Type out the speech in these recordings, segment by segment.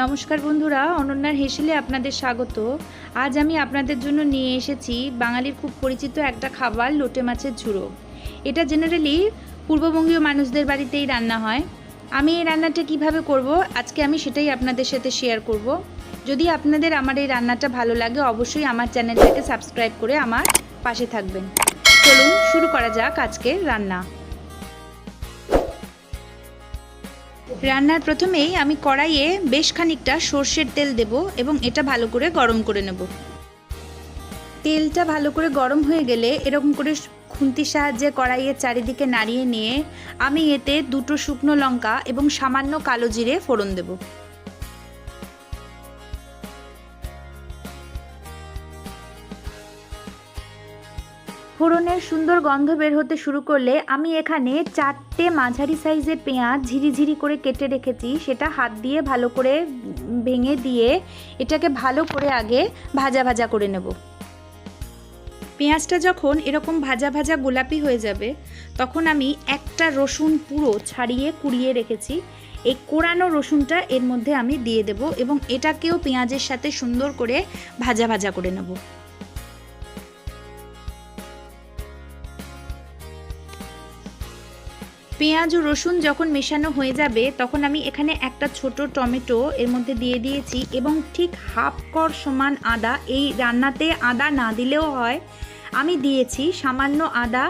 নমস্কার বন্ধুরা, অনন্যার হেসেলে আপনাদের স্বাগত। আজ আমি আপনাদের জন্য নিয়ে এসেছি বাঙালির খুব পরিচিত একটা খাবার, লোটে মাছের ঝুড়ো। এটা জেনারেলি পূর্ববঙ্গীয় মানুষদের বাড়িতেই রান্না হয়। আমি এই রান্নাটা কীভাবে করব? আজকে আমি সেটাই আপনাদের সাথে শেয়ার করব। যদি আপনাদের আমার এই রান্নাটা ভালো লাগে, অবশ্যই আমার চ্যানেলটাকে সাবস্ক্রাইব করে আমার পাশে থাকবেন। চলুন শুরু করা যাক আজকের রান্না। রান্নার প্রথমেই আমি কড়াইয়ে বেশ খানিকটা সর্ষের তেল দেব এবং এটা ভালো করে গরম করে নেব। তেলটা ভালো করে গরম হয়ে গেলে এরকম করে খুন্তির সাহায্যে কড়াইয়ের চারিদিকে নাড়িয়ে নিয়ে আমি এতে দুটো শুকনো লঙ্কা এবং সামান্য কালো জিরে ফোড়ন দেব। ফোড়নের সুন্দর গন্ধ বের হতে শুরু করলে আমি এখানে চারটে মাঝারি সাইজের পেঁয়াজ ঝিরিঝিরি করে কেটে রেখেছি। সেটা হাত দিয়ে ভালো করে ভেঙে দিয়ে এটাকে ভালো করে আগে ভাজা ভাজা করে নেব। পেঁয়াজটা যখন এরকম ভাজা ভাজা গোলাপি হয়ে যাবে, তখন আমি একটা রসুন পুরো ছাড়িয়ে কুড়িয়ে রেখেছি। এই কোরানো রসুনটা এর মধ্যে আমি দিয়ে দেব এবং এটাকেও পেঁয়াজের সাথে সুন্দর করে ভাজা ভাজা করে নেব। পেঁয়াজ ও রসুন যখন মেশানো হয়ে যাবে, তখন আমি এখানে একটা ছোট টমেটো এর মধ্যে দিয়ে দিয়েছি এবং ঠিক হাফ কর সমান আদা। এই রান্নাতে আদা না দিলেও হয়। আমি দিয়েছি সামান্য আদা,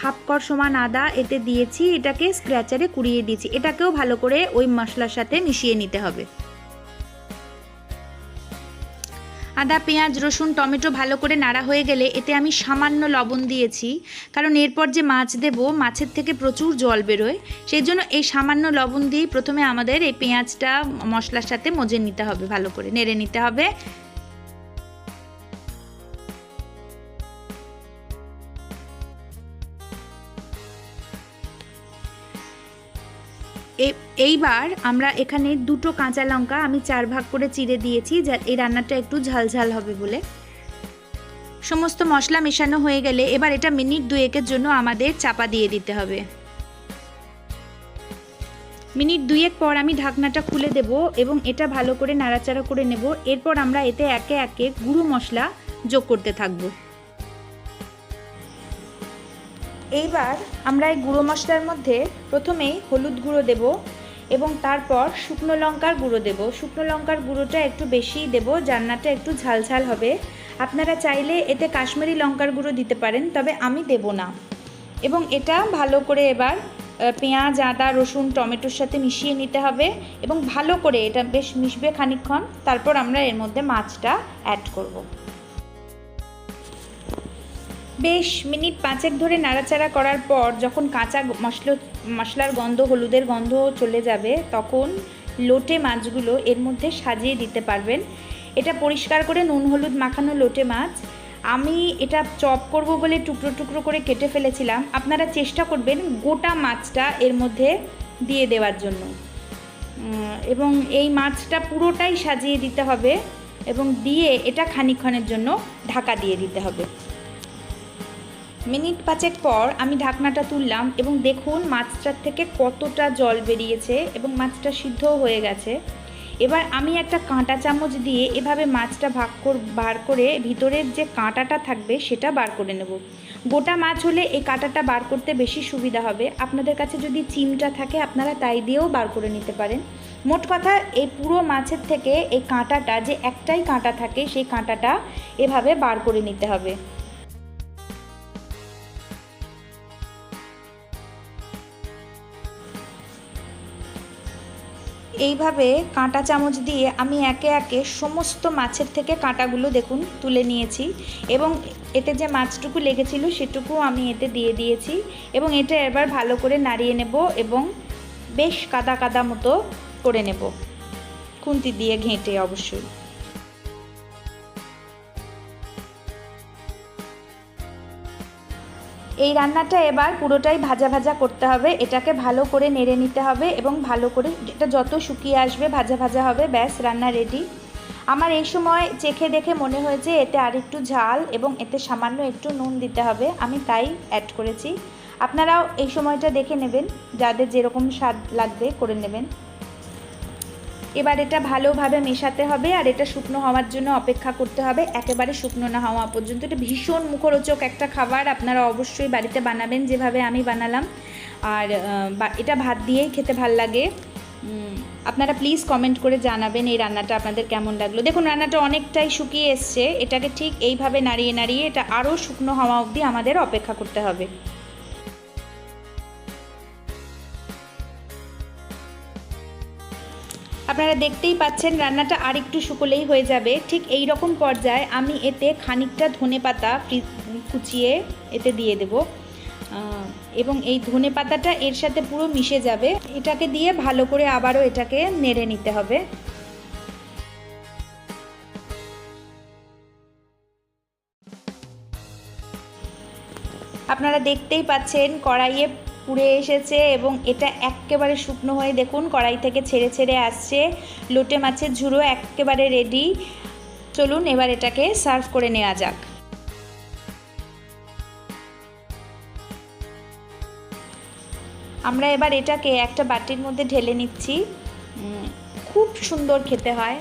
হাফ কর সমান আদা, এতে দিয়েছি এটাকে স্ক্র্যাচারে কুড়িয়ে দিয়েছি। এটাকেও ভালো করে ওই মশলার সাথে মিশিয়ে নিতে হবে। আদা, পেঁয়াজ, রসুন, টমেটো ভালো করে নাড়া হয়ে গেলে এতে আমি সামান্য লবণ দিয়েছি। কারণ এরপর যে মাছ দেব, মাছের থেকে প্রচুর জল বেরোয়। সেই জন্য এই সামান্য লবণ দিয়েই প্রথমে আমাদের এই পেঁয়াজটা মশলার সাথে মজে নিতে হবে, ভালো করে নেড়ে নিতে হবে। এইবার আমরা এখানে দুটো কাঁচা লঙ্কা আমি চার ভাগ করে চিড়ে দিয়েছি, যা, এই রান্নাটা একটু ঝালঝাল হবে বলে। সমস্ত মশলা মেশানো হয়ে গেলে এবার এটা মিনিট দুয়েকের জন্য আমাদের চাপা দিয়ে দিতে হবে। মিনিট দুয়েক পর আমি ঢাকনাটা খুলে দেব এবং এটা ভালো করে নাড়াচাড়া করে নেব। এরপর আমরা এতে একে একে গুঁড়ো মশলা যোগ করতে থাকব। এইবার আমরা এই গুঁড়ো মশলার মধ্যে প্রথমেই হলুদ গুঁড়ো দেব এবং তারপর শুকনো লঙ্কার গুঁড়ো দেব। শুকনো লঙ্কার গুঁড়োটা একটু বেশিই দেব রান্নাটা একটু ঝালঝাল হবে। আপনারা চাইলে এতে কাশ্মীরি লঙ্কার গুঁড়ো দিতে পারেন, তবে আমি দেব না। এবং এটা ভালো করে এবার পেঁয়াজ, আদা, রসুন, টমেটোর সাথে মিশিয়ে নিতে হবে এবং ভালো করে এটা বেশ মিশবে খানিক্ষণ তারপর আমরা এর মধ্যে মাছটা অ্যাড করব। বেশ মিনিট পাঁচেক ধরে নাড়াচাড়া করার পর যখন কাঁচা মশলা মশলার গন্ধ, হলুদের গন্ধ চলে যাবে, তখন লোটে মাছগুলো এর মধ্যে সাজিয়ে দিতে পারবেন। এটা পরিষ্কার করে নুন, হলুদ মাখানো লোটে মাছ। আমি এটা চপ করব বলে টুকরো টুকরো করে কেটে ফেলেছিলাম। আপনারা চেষ্টা করবেন গোটা মাছটা এর মধ্যে দিয়ে দেওয়ার জন্য। এবং এই মাছটা পুরোটাই সাজিয়ে দিতে হবে এবং দিয়ে এটা খানিক্ষণের জন্য ঢাকা দিয়ে দিতে হবে। মিনিট পাঁচেক পর আমি ঢাকনাটা তুললাম এবং দেখুন মাছটার থেকে কতটা জল বেরিয়েছে এবং মাছটা সিদ্ধও হয়ে গেছে। এবার আমি একটা কাঁটা চামচ দিয়ে এভাবে মাছটা ভাগ বার করে ভিতরের যে কাঁটাটা থাকবে সেটা বার করে নেব। গোটা মাছ হলে এই কাঁটাটা বার করতে বেশি সুবিধা হবে। আপনাদের কাছে যদি চিমটা থাকে, আপনারা তাই দিয়েও বার করে নিতে পারেন। মোট কথা, এই পুরো মাছের থেকে এই কাঁটাটা, যে একটাই কাঁটা থাকে, সেই কাঁটাটা এভাবে বার করে নিতে হবে। এইভাবে কাঁটা চামচ দিয়ে আমি একে একে সমস্ত মাছের থেকে কাঁটাগুলো দেখুন তুলে নিয়েছি এবং এতে যে মাছটুকু লেগেছিল সেটুকু আমি এতে দিয়ে দিয়েছি এবং এটা এবার ভালো করে নাড়িয়ে নেব এবং বেশ কাদা কাদা মতো করে নেব। খুন্তি দিয়ে ঘেঁটে অবশ্যই। এই রান্নাটা এবার পুরোটাই ভাজা ভাজা করতে হবে। এটাকে ভালো করে নেড়ে নিতে হবে এবং ভালো করে এটা যত শুকিয়ে আসবে ভাজা ভাজা হবে, ব্যাস, রান্না রেডি আমার এই সময় চেখে দেখে মনে হয়েছে এতে আর একটু ঝাল এবং এতে সামান্য একটু নুন দিতে হবে। আমি তাই অ্যাড করেছি। আপনারাও এই সময়টা দেখে নেবেন। যাদের যেরকম স্বাদ লাগবে করে নেবেন। এবার এটা ভালোভাবে মেশাতে হবে আর এটা শুকনো হওয়ার জন্য অপেক্ষা করতে হবে। একেবারে শুকনো না হওয়া পর্যন্ত। এটা ভীষণ মুখরোচক একটা খাবার। আপনারা অবশ্যই বাড়িতে বানাবেন যেভাবে আমি বানালাম। আর এটা ভাত দিয়েই খেতে ভালো লাগে। আপনারা প্লিজ কমেন্ট করে জানাবেন এই রান্নাটা আপনাদের কেমন লাগল। দেখুন, রান্নাটা অনেকটাই শুকিয়ে এসছে। এটাকে ঠিক এইভাবে নাড়িয়ে নাড়িয়ে এটা আরও শুকনো হওয়া অবধি আমাদের অপেক্ষা করতে হবে। আপনারা দেখতেই পাচ্ছেন রান্নাটা আর একটু শুকলেই হয়ে যাবে। ঠিক এই রকম পর্যায়ে আমি এতে খানিকটা ধনে পাতা কুচিয়ে এতে দিয়ে দেব। এবং এই ধনে পাতাটা এর সাথে পুরো মিশে যাবে। এটাকে দিয়ে ভালো করে আবারও এটাকে নেড়ে নিতে হবে। আপনারা দেখতেই পাচ্ছেন কড়াইয়ে পুড়ে এসেছে এবং এটা একেবারে শুকনো হয়ে দেখুন, কড়াই থেকে ছেড়ে ছেড়ে আসছে। লোটে মাছের ঝুড়ো একেবারে রেডি চলুন এবার এটাকে সার্ভ করে নেওয়া যাক। আমরা এবার এটাকে একটা বাটির মধ্যে ঢেলে নিচ্ছি। খুব সুন্দর খেতে হয়।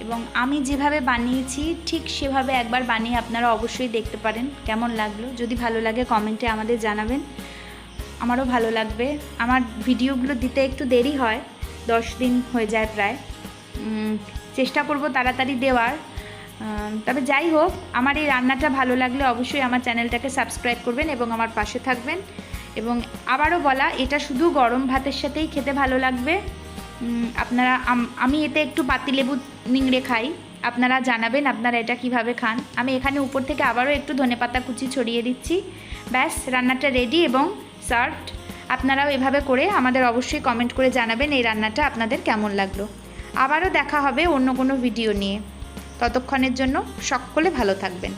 এবং আমি যেভাবে বানিয়েছি, ঠিক সেভাবে একবার বানিয়ে আপনারা অবশ্যই দেখতে পারেন। কেমন লাগল? যদি ভালো লাগে, কমেন্টে আমাদের জানাবেন। আমারও ভালো লাগবে। আমার ভিডিওগুলো দিতে একটু দেরি হয়, দশ দিন হয়ে যায় প্রায়। চেষ্টা করব তাড়াতাড়ি দেওয়ার। তবে যাই হোক, আমার এই রান্নাটা ভালো লাগলে অবশ্যই আমার চ্যানেলটাকে সাবস্ক্রাইব করবেন এবং আমার পাশে থাকবেন। এবং আবারও বলা, এটা শুধু গরম ভাতের সাথেই খেতে ভালো লাগবে। আপনারা, আমি এতে একটু পাতিলেবু নিংড়ে খাই। আপনারা জানাবেন আপনারা এটা কীভাবে খান। আমি এখানে উপর থেকে আবারও একটু ধনেপাতা কুচি ছড়িয়ে দিচ্ছি। ব্যাস, রান্নাটা রেডি এবং সার্ভড আপনারাও এভাবে করে আমাদের অবশ্যই কমেন্ট করে জানাবেন এই রান্নাটা আপনাদের কেমন লাগল। আবারও দেখা হবে অন্য কোনো ভিডিও নিয়ে। ততক্ষণের জন্য সকলে ভালো থাকবেন।